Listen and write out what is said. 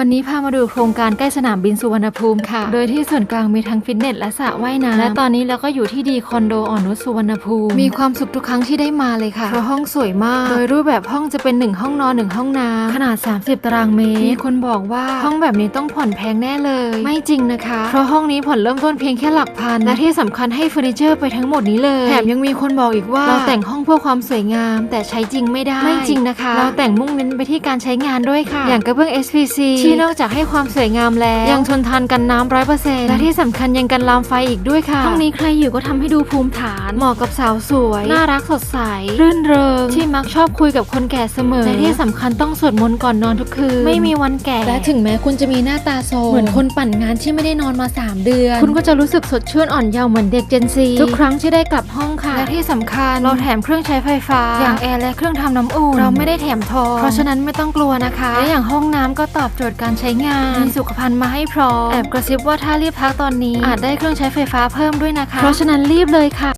วันนี้พามาดูโครงการใกล้สนามบินสุวรรณภูมิค่ะ โดยที่ส่วนกลางมีทั้งฟิตเนสและสระว่ายน้ำและตอนนี้เราก็อยู่ที่ดีคอนโดอ่อนนุชสุวรรณภูมิ มีความสุขทุกครั้งที่ได้มาเลยค่ะเพราะห้องสวยมาก โดยรูปแบบห้องจะเป็น 1 ห้องนอน 1 ห้องน้ำขนาด 30 ตารางเมตร มีคนบอกว่าห้องแบบนี้ต้องผ่อนแพงแน่เลย ไม่จริงนะคะ เพราะห้องนี้ผ่อนเริ่มต้นเพียงแค่หลักพัน และที่สำคัญให้เฟอร์นิเจอร์ไปทั้งหมดนี้เลย แถมยังมีคนบอกอีกว่าเราแต่งห้องเพื่อความสวยงาม แต่ใช้จริงไม่ได้ ไม่จริงนะคะ เราแต่งมุ่งเน้นไปที่การใช้งานด้วยค่ะ อย่างกระเบื้อง SPC ที่นอกจากให้ความสวยงามแล้ว ยังทนทานกันน้ำร้อยเปอร์เซ็นต์และที่สำคัญยังกันลามไฟอีกด้วยค่ะห้องนี้ใครอยู่ก็ทำให้ดูภูมิฐาน เหมาะกับสาวสวย น่ารักสดใส รื่นเริง ที่มักชอบคุยกับคนแก่เสมอ และที่สำคัญต้องสวดมนต์ก่อนนอนทุกคืน ไม่มีวันแก่ และถึงแม้คุณจะมีหน้าตาโซมเหมือนคนปั่นงานที่ไม่ได้นอนมา 3 เดือน คุณก็จะรู้สึกสดชื่นอ่อนเยาว์เหมือนเด็กเจนซีทุกครั้งที่ได้กลับห้องค่ะ และที่สำคัญเราแถมเครื่องใช้ไฟฟ้า อย่างแอร์และเครื่องทำน้ำอุ่น เราไม่ได้แถมทอง เพราะฉะนั้นไม่ต้องกลัวนะคะ และอย่างห้องน้ำก็ตอบโจทย์การใช้งาน มีสุขภัณฑ์มาให้พร้อม แอบกระซิบว่าถ้ารีบพักตอนนี้ อาจได้เครื่องใช้ไฟฟ้าเพิ่มด้วยนะคะ เพราะฉะนั้นรีบเลยค่ะ